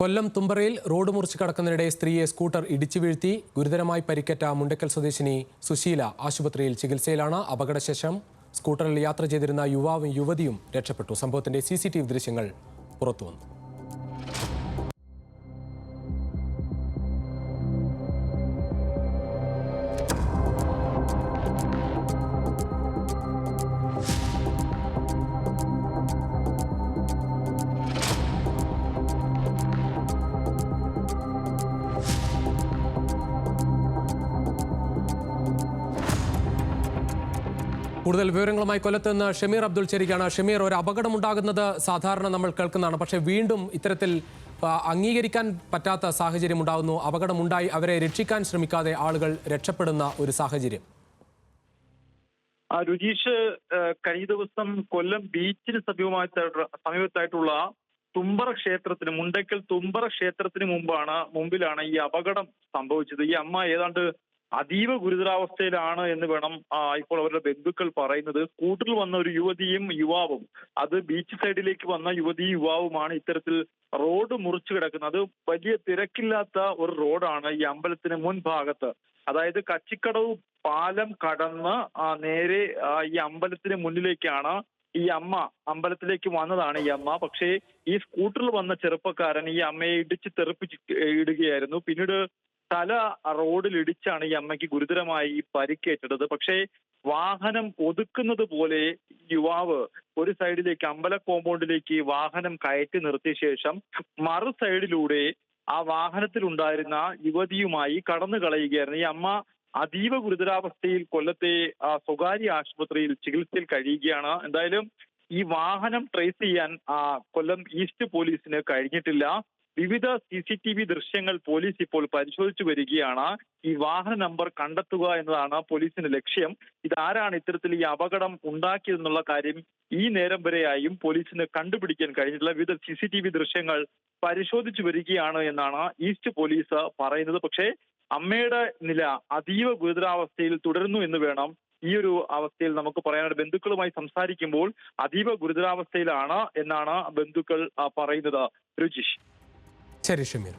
കൊല്ലം തുമ്പറയിൽ road മുറിച്ച് കടക്കുന്നതിനിടെ സ്ത്രീയെ scooter ഇടിച്ചു വീഴ്ത്തി ഗുരുതരമായി പരിക്കേറ്റ മുണ്ടക്കൽ സ്വദേശിനി സുശീല ആശുപത്രിയിൽ ചികിത്സയിലാണ് അപകടശേഷം സ്കൂട്ടറിൽ യാത്ര ചെയ്തിരുന്ന യുവാവും യുവതിയും രക്ഷപ്പെട്ടു. സംഭവത്തിന്റെ സി ദൃശ്യങ്ങൾ പുറത്തുവന്നു. കൂടുതൽ വിവരങ്ങളുമായി കൊല്ലത്ത് നിന്ന് ഷമീർ അബ്ദുൾ ചെരിക്കാണ്. ഷമീർ ഒരു അപകടം ഉണ്ടാകുന്നത് സാധാരണ നമ്മൾ കേൾക്കുന്നതാണ്. പക്ഷേ വീണ്ടും ഇത്തരത്തിൽ അംഗീകരിക്കാൻ പറ്റാത്ത സാഹചര്യം ഉണ്ടാകുന്നു. അപകടമുണ്ടായി അവരെ രക്ഷിക്കാൻ ശ്രമിക്കാതെ ആളുകൾ രക്ഷപ്പെടുന്ന ഒരു സാഹചര്യം. രുചീഷ് കഴിഞ്ഞ ദിവസം കൊല്ലം ബീച്ചിന് സമീപമായിട്ട് സമീപത്തായിട്ടുള്ള തുമ്പറ ക്ഷേത്രത്തിന് മുണ്ടക്കൽ തുമ്പറ ക്ഷേത്രത്തിന് മുമ്പാണ് മുമ്പിലാണ് ഈ അപകടം സംഭവിച്ചത്. ഈ അമ്മ ഏതാണ്ട് അതീവ ഗുരുതരാവസ്ഥയിലാണ് എന്ന് വേണം ഇപ്പോൾ അവരുടെ ബന്ധുക്കൾ പറയുന്നത്. സ്കൂട്ടറിൽ വന്ന ഒരു യുവതിയും യുവാവും അത് ബീച്ച് സൈഡിലേക്ക് വന്ന യുവതിയും യുവാവുമാണ് ഇത്തരത്തിൽ റോഡ് മുറിച്ചു കിടക്കുന്നത്. വലിയ തിരക്കില്ലാത്ത ഒരു റോഡാണ് ഈ അമ്പലത്തിന് മുൻഭാഗത്ത്. അതായത് കച്ചിക്കടവ് പാലം കടന്ന് നേരെ ഈ അമ്പലത്തിന് മുന്നിലേക്കാണ് ഈ അമ്മ അമ്പലത്തിലേക്ക് വന്നതാണ് ഈ അമ്മ. പക്ഷേ ഈ സ്കൂട്ടറിൽ വന്ന ചെറുപ്പക്കാരൻ ഈ അമ്മയെ ഇടിച്ച് തെറിപ്പിച്ച് ഇടുകയായിരുന്നു. പിന്നീട് തല റോഡിലിടിച്ചാണ് ഈ അമ്മയ്ക്ക് ഗുരുതരമായി പരിക്കേറ്റത്. പക്ഷേ വാഹനം ഒതുക്കുന്നത് പോലെ യുവാവ് ഒരു സൈഡിലേക്ക് അമ്പല കോമ്പൗണ്ടിലേക്ക് വാഹനം കയറ്റി നിർത്തിയ ശേഷം മറു സൈഡിലൂടെ ആ വാഹനത്തിലുണ്ടായിരുന്ന യുവതിയുമായി കടന്നു കളയുകയായിരുന്നു. ഈ അമ്മ അതീവ ഗുരുതരാവസ്ഥയിൽ കൊല്ലത്തെ സ്വകാര്യ ആശുപത്രിയിൽ ചികിത്സയിൽ കഴിയുകയാണ്. എന്തായാലും ഈ വാഹനം ട്രേസ് ചെയ്യാൻ കൊല്ലം ഈസ്റ്റ് പോലീസിന് കഴിഞ്ഞിട്ടില്ല. വിവിധ സി സി ടി വി ദൃശ്യങ്ങൾ പോലീസ് ഇപ്പോൾ പരിശോധിച്ചു വരികയാണ്. ഈ വാഹന നമ്പർ കണ്ടെത്തുക എന്നതാണ് പോലീസിന്റെ ലക്ഷ്യം. ഇതാരാണ് ഇത്തരത്തിൽ ഈ അപകടം ഉണ്ടാക്കിയതെന്നുള്ള കാര്യം ഈ നേരം വരെയായും പോലീസിന് കണ്ടുപിടിക്കാൻ കഴിഞ്ഞിട്ടില്ല. വിവിധ സി സി ടി വി ദൃശ്യങ്ങൾ പരിശോധിച്ചു വരികയാണ് എന്നാണ് ഈസ്റ്റ് പോലീസ് പറയുന്നത്. പക്ഷേ അമ്മയുടെ നില അതീവ ഗുരുതരാവസ്ഥയിൽ തുടരുന്നു എന്ന് വേണം ഈ ഒരു അവസ്ഥയിൽ നമുക്ക് പറയാനായിട്ട്. ബന്ധുക്കളുമായി സംസാരിക്കുമ്പോൾ അതീവ ഗുരുതരാവസ്ഥയിലാണ് എന്നാണ് ബന്ധുക്കൾ പറയുന്നത്. രുചിഷ്. ശരി ഷമീർ